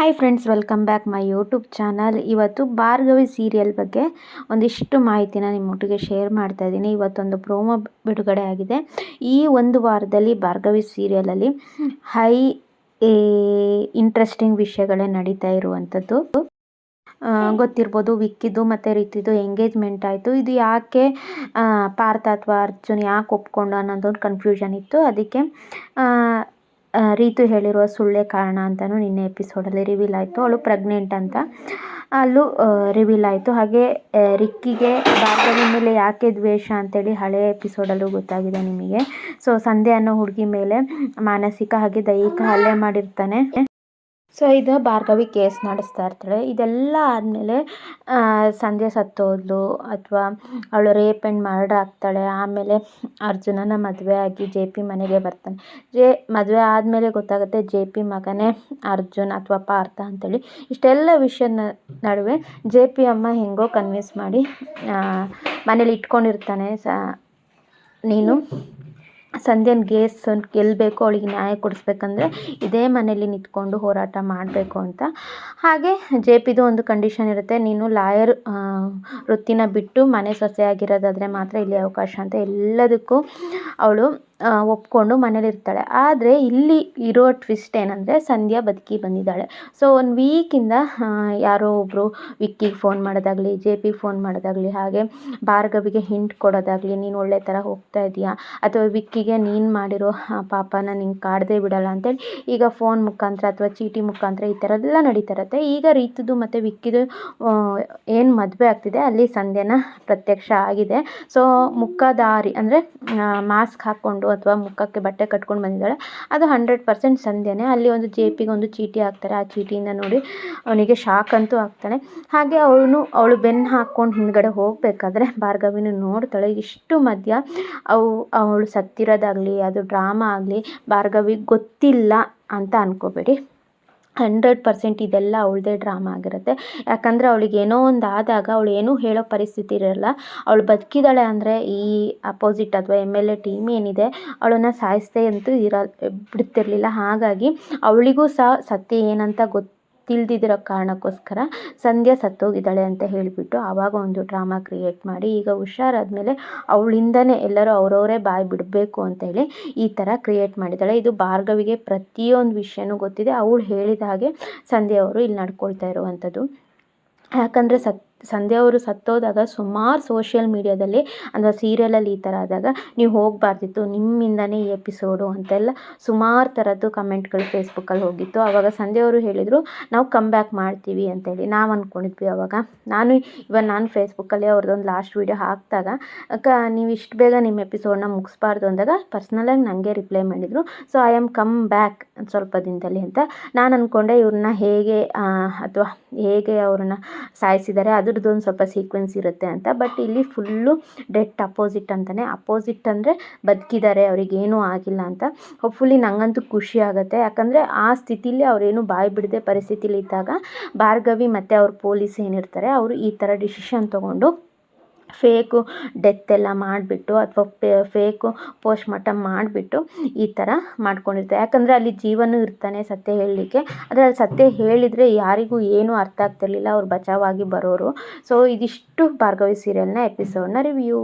Hi friends welcome back my YouTube channel ಇವತ್ತು Bhargavi serial ಬಗ್ಗೆ ಒಂದಿಷ್ಟು ಮಾಹಿತಿನ ನಿಮ್ಮೊಟ್ಟಿಗೆ ಶೇರ್ ಮಾಡ್ತಾ ಇದ್ದೀನಿ. ಇವತ್ತೊಂದು ಪ್ರೋಮೋ ಬಿಡುಗಡೆ ಆಗಿದೆ. ಈ ಒಂದು ವಾರದಲ್ಲಿ ಭಾರ್ಗವಿ ಸೀರಿಯಲಲ್ಲಿ ಹೈ ಇಂಟ್ರೆಸ್ಟಿಂಗ್ ವಿಷಯಗಳೇ ನಡೀತಾ ಇರುವಂಥದ್ದು ಗೊತ್ತಿರ್ಬೋದು ವಿಕ್ಕಿದ್ದು ಮತ್ತು ರೀತಿದು ಎಂಗೇಜ್ಮೆಂಟ್ ಆಯಿತು. ಇದು ಯಾಕೆ ಪಾರ್ಥ ಅಥವಾ ಅರ್ಜುನ್ ಯಾಕೆ ಒಪ್ಕೊಂಡು ಅನ್ನೋದೊಂದು ಕನ್ಫ್ಯೂಷನ್ ಇತ್ತು. ಅದಕ್ಕೆ ರೀತು ಹೇಳಿರುವ ಸುಳ್ಳೆ ಕಾರಣ ಅಂತಲೂ ನಿನ್ನೆ ಎಪಿಸೋಡಲ್ಲಿ ರಿವೀಲ್ ಆಯಿತು. ಅವಳು ಪ್ರೆಗ್ನೆಂಟ್ ಅಂತ. ಅಲ್ಲೂ ರಿವೀಲ್ ಆಯಿತು. ಹಾಗೆ ರಿಕ್ಕಿಗೆ ಭಾರ್ಗವಿ ಮೇಲೆ ಯಾಕೆ ದ್ವೇಷ ಅಂತೇಳಿ ಹಳೆಯ ಎಪಿಸೋಡಲ್ಲೂ ಗೊತ್ತಾಗಿದೆ ನಿಮಗೆ. ಸೊ ಸಂಧ್ಯೆ ಅನ್ನೋ ಹುಡುಗಿ ಮೇಲೆ ಮಾನಸಿಕ ಹಾಗೆ ದೈಹಿಕ ಹಲ್ಲೆ ಮಾಡಿರ್ತಾನೆ. ಸೊ ಇದು ಭಾರ್ಗವಿ ಕೇಸ್ ನಡೆಸ್ತಾ ಇರ್ತಾಳೆ. ಇದೆಲ್ಲ ಆದಮೇಲೆ ಸಂಧ್ಯಾ ಸತ್ತೋದ್ಲು, ಅಥವಾ ಅವಳು ರೇಪ್ ಆ್ಯಂಡ್ ಮರ್ಡರ್ ಆಗ್ತಾಳೆ. ಆಮೇಲೆ ಅರ್ಜುನನ ಮದುವೆ ಆಗಿ ಜೆ ಪಿ ಮನೆಗೆ ಬರ್ತಾನೆ. ಜೆ ಮದುವೆ ಆದಮೇಲೆ ಗೊತ್ತಾಗುತ್ತೆ ಜೆ ಪಿ ಮಗನೇ ಅರ್ಜುನ್ ಅಥವಾ ಪಾರ್ಥ ಅಂತೇಳಿ. ಇಷ್ಟೆಲ್ಲ ವಿಷಯದ ನಡುವೆ ಜೆ ಪಿ ಅಮ್ಮ ಹೆಂಗೋ ಕನ್ವಿನ್ಸ್ ಮಾಡಿ ಮನೇಲಿ ಇಟ್ಕೊಂಡಿರ್ತಾನೆ ಸ, ನೀನು. ಸಂಧ್ಯನ ಗೇಸ್ ಗೆಲ್ಲಬೇಕು ಅವಳಿಗೆ ನ್ಯಾಯ ಕೊಡಿಸ್ಬೇಕಂದ್ರೆ ಇದೇ ಮನೇಲಿ ನಿಂತ್ಕೊಂಡು ಹೋರಾಟ ಮಾಡಬೇಕು ಅಂತ. ಹಾಗೆ ಜೆ ಪಿದು ಒಂದು ಕಂಡೀಷನ್ ಇರುತ್ತೆ, ನೀನು ಲಾಯರ್ ವೃತ್ತಿನ ಬಿಟ್ಟು ಮನೆ ಸೊಸೆಯಾಗಿರೋದಾದರೆ ಮಾತ್ರ ಇಲ್ಲಿ ಅವಕಾಶ ಅಂತ. ಎಲ್ಲದಕ್ಕೂ ಅವಳು ಒಪ್ಕೊಂಡು ಮನೇಲಿರ್ತಾಳೆ. ಆದರೆ ಇಲ್ಲಿ ಇರೋ ಟ್ವಿಸ್ಟ್ ಏನಂದರೆ ಸಂಧ್ಯಾ ಬದುಕಿ ಬಂದಿದ್ದಾಳೆ. ಸೊ ಒಂದು ವೀಕಿಂದ ಯಾರೋ ಒಬ್ಬರು ವಿಕ್ಕಿಗೆ ಫೋನ್ ಮಾಡೋದಾಗಲಿ, ಜೆ ಪಿಗೆ ಫೋನ್ ಮಾಡೋದಾಗಲಿ, ಹಾಗೆ ಭಾರ್ಗವಿಗೆ ಹಿಂಟ್ ಕೊಡೋದಾಗಲಿ, ನೀನು ಒಳ್ಳೆ ಥರ ಹೋಗ್ತಾ ಇದೆಯಾ? ಅಥವಾ ವಿಕ್ಕಿಗೆ ನೀನು ಮಾಡಿರೋ ಪಾಪನ ನಿಂಗೆ ಕಾಡದೇ ಬಿಡಲ್ಲ? ಅಂತೇಳಿ ಈಗ ಫೋನ್ ಮುಖಾಂತರ ಅಥವಾ ಚೀಟಿ ಮುಖಾಂತರ ಈ ಥರ ಎಲ್ಲ ನಡೀತಾ ಇರುತ್ತೆ. ಈಗ ರೀತಿದು ಮತ್ತು ವಿಕ್ಕಿದು ಏನು ಮದುವೆ ಆಗ್ತಿದೆ, ಅಲ್ಲಿ ಸಂಧ್ಯಾನ ಪ್ರತ್ಯಕ್ಷ ಆಗಿದೆ. ಸೊ ಮುಖದಾರಿ ಅಂದರೆ ಮಾಸ್ಕ್ ಹಾಕ್ಕೊಂಡು ಅಥವಾ ಮುಖಕ್ಕೆ ಬಟ್ಟೆ ಕಟ್ಕೊಂಡು ಬಂದಿದ್ದಾಳೆ. ಅದು ಹಂಡ್ರೆಡ್ ಪರ್ಸೆಂಟ್ ಸಂಧ್ಯಾನೇ. ಅಲ್ಲಿ ಒಂದು ಜೆ ಪಿಗೆ ಒಂದು ಚೀಟಿ ಹಾಕ್ತಾರೆ. ಆ ಚೀಟಿಯಿಂದ ನೋಡಿ ಅವನಿಗೆ ಶಾಕ್ ಅಂತೂ ಆಗ್ತಾನೆ. ಹಾಗೆ ಅವನು, ಅವಳು ಬೆನ್ನು ಹಾಕ್ಕೊಂಡು ಹಿಂದ್ಗಡೆ ಹೋಗಬೇಕಾದ್ರೆ ಭಾರ್ಗವಿನ ನೋಡ್ತಾಳೆ. ಇಷ್ಟು ಮಧ್ಯ ಅವು, ಅವಳು ಸತ್ತಿರೋದಾಗಲಿ, ಅದು ಡ್ರಾಮಾ ಆಗಲಿ, ಭಾರ್ಗವಿಗೆ ಗೊತ್ತಿಲ್ಲ ಅಂತ ಅನ್ಕೋಬೇಡಿ. ಹಂಡ್ರೆಡ್ ಪರ್ಸೆಂಟ್ ಇದೆಲ್ಲ ಅವಳದೇ ಡ್ರಾಮಾ ಆಗಿರುತ್ತೆ. ಯಾಕಂದರೆ ಅವಳಿಗೆ ಏನೋ ಒಂದು ಆದಾಗ ಅವಳು ಏನೂ ಹೇಳೋ ಪರಿಸ್ಥಿತಿ ಇರೋಲ್ಲ. ಅವಳು ಬದುಕಿದ್ದಾಳೆ ಅಂದರೆ ಈ ಅಪೋಸಿಟ್ ಅಥವಾ ಎಂ ಎಲ್ ಎ ಟೀಮ್ ಏನಿದೆ, ಅವಳನ್ನ ಸಾಯಿಸ್ತೇ ಅಂತೂ ಇರ, ಬಿಡ್ತಿರಲಿಲ್ಲ. ಹಾಗಾಗಿ ಅವಳಿಗೂ ಸಹ ಸತ್ಯ ಏನಂತ ಗೊತ್ತು ತಿಳಿದಿರೋ ಕಾರಣಕ್ಕೋಸ್ಕರ ಸಂಧ್ಯಾ ಸತ್ತೋಗಿದ್ದಾಳೆ ಅಂತ ಹೇಳಿಬಿಟ್ಟು ಆವಾಗ ಒಂದು ಡ್ರಾಮಾ ಕ್ರಿಯೇಟ್ ಮಾಡಿ, ಈಗ ಹುಷಾರಾದಮೇಲೆ ಅವಳಿಂದನೇ ಎಲ್ಲರೂ ಅವರವರೇ ಬಾಯಿ ಬಿಡಬೇಕು ಅಂತೇಳಿ ಈ ಥರ ಕ್ರಿಯೇಟ್ ಮಾಡಿದ್ದಾಳೆ. ಇದು ಭಾರ್ಗವಿಗೆ ಪ್ರತಿಯೊಂದು ವಿಷಯನೂ ಗೊತ್ತಿದೆ. ಅವಳು ಹೇಳಿದ ಹಾಗೆ ಸಂಧ್ಯಾ ಅವರು ಇಲ್ಲಿ ನಡ್ಕೊಳ್ತಾ ಇರುವಂಥದ್ದು ಯಾಕಂದರೆ ಸತ್ ಸಂಧ್ಯಾ ಅವರು ಸತ್ತೋದಾಗ ಸುಮಾರು ಸೋಷಿಯಲ್ ಮೀಡ್ಯಾದಲ್ಲಿ ಅಂದರೆ ಸೀರಿಯಲಲ್ಲಿ ಈ ಥರ ಆದಾಗ ನೀವು ಹೋಗಬಾರ್ದಿತ್ತು, ನಿಮ್ಮಿಂದನೇ ಈ ಎಪಿಸೋಡು ಅಂತೆಲ್ಲ ಸುಮಾರು ಥರದ್ದು ಕಮೆಂಟ್ಗಳು ಫೇಸ್ಬುಕ್ಕಲ್ಲಿ ಹೋಗಿತ್ತು. ಆವಾಗ ಸಂಧ್ಯಾ ಅವರು ಹೇಳಿದರು, ನಾವು ಕಮ್ ಬ್ಯಾಕ್ ಮಾಡ್ತೀವಿ ಅಂತೇಳಿ. ನಾವು ಅಂದ್ಕೊಂಡಿದ್ವಿ ಅವಾಗ. ನಾನು ಇವಾಗ ನಾನು ಫೇಸ್ಬುಕ್ಕಲ್ಲಿ ಅವ್ರದ್ದೊಂದು ಲಾಸ್ಟ್ ವೀಡಿಯೋ ಹಾಕಿದಾಗ ಕ ನೀವು ಇಷ್ಟು ಬೇಗ ನಿಮ್ಮ ಎಪಿಸೋಡನ್ನ ಮುಗಿಸ್ಬಾರ್ದು ಅಂದಾಗ ಪರ್ಸ್ನಲಾಗಿ ನನಗೆ ರಿಪ್ಲೈ ಮಾಡಿದರು. So I am come back ಸ್ವಲ್ಪ ದಿನದಲ್ಲಿ ಅಂತ. ನಾನು ಅಂದ್ಕೊಂಡೆ ಇವ್ರನ್ನ ಹೇಗೆ ಅಥವಾ ಹೇಗೆ ಅವ್ರನ್ನ ಸಾಯಿಸಿದ್ದಾರೆ, ಅದು ಒಂದು ಸ್ವಲ್ಪ ಸೀಕ್ವೆನ್ಸ್ ಇರುತ್ತೆ ಅಂತ. ಬಟ್ ಇಲ್ಲಿ ಫುಲ್ಲು ಡೆಟ್ ಅಪೋಸಿಟ್ ಅಂತಲೇ ಅಪೋಸಿಟ್ ಅಂದರೆ ಬದುಕಿದ್ದಾರೆ, ಅವ್ರಿಗೇನೂ ಆಗಿಲ್ಲ ಅಂತ. ಹೋಪ್ಫುಲಿ ನನಗಂತೂ ಖುಷಿ ಆಗುತ್ತೆ. ಯಾಕಂದರೆ ಆ ಸ್ಥಿತಿಲಿ ಅವರೇನು ಬಾಯಿ ಬಿಡದೆ ಪರಿಸ್ಥಿತಿಲಿ ಇದ್ದಾಗ ಭಾರ್ಗವಿ ಮತ್ತು ಅವ್ರ ಪೊಲೀಸ್ ಏನಿರ್ತಾರೆ, ಅವರು ಈ ಥರ ಡಿಸಿಷನ್ ತೊಗೊಂಡು ಫೇಕು, ಡೆತ್ ಎಲ್ಲ ಮಾಡಿಬಿಟ್ಟು ಅಥವಾ ಫೇಕು ಪೋಸ್ಟ್ ಮಾರ್ಟಮ್ ಮಾಡಿಬಿಟ್ಟು ಈ ಥರ ಮಾಡ್ಕೊಂಡಿರ್ತಾರೆ. ಯಾಕಂದರೆ ಅಲ್ಲಿ ಜೀವನೂ ಇರ್ತಾನೆ ಸತ್ಯ ಹೇಳಲಿಕ್ಕೆ. ಆದರೆ ಅಲ್ಲಿ ಸತ್ಯ ಹೇಳಿದರೆ ಯಾರಿಗೂ ಏನೂ ಅರ್ಥ ಆಗ್ತಿರ್ಲಿಲ್ಲ. ಅವ್ರು ಬಚಾವಾಗಿ ಬರೋರು. ಸೊ ಇದಿಷ್ಟು ಭಾರ್ಗವಿ ಸೀರಿಯಲ್ನ ಎಪಿಸೋಡ್ನ ರಿವ್ಯೂ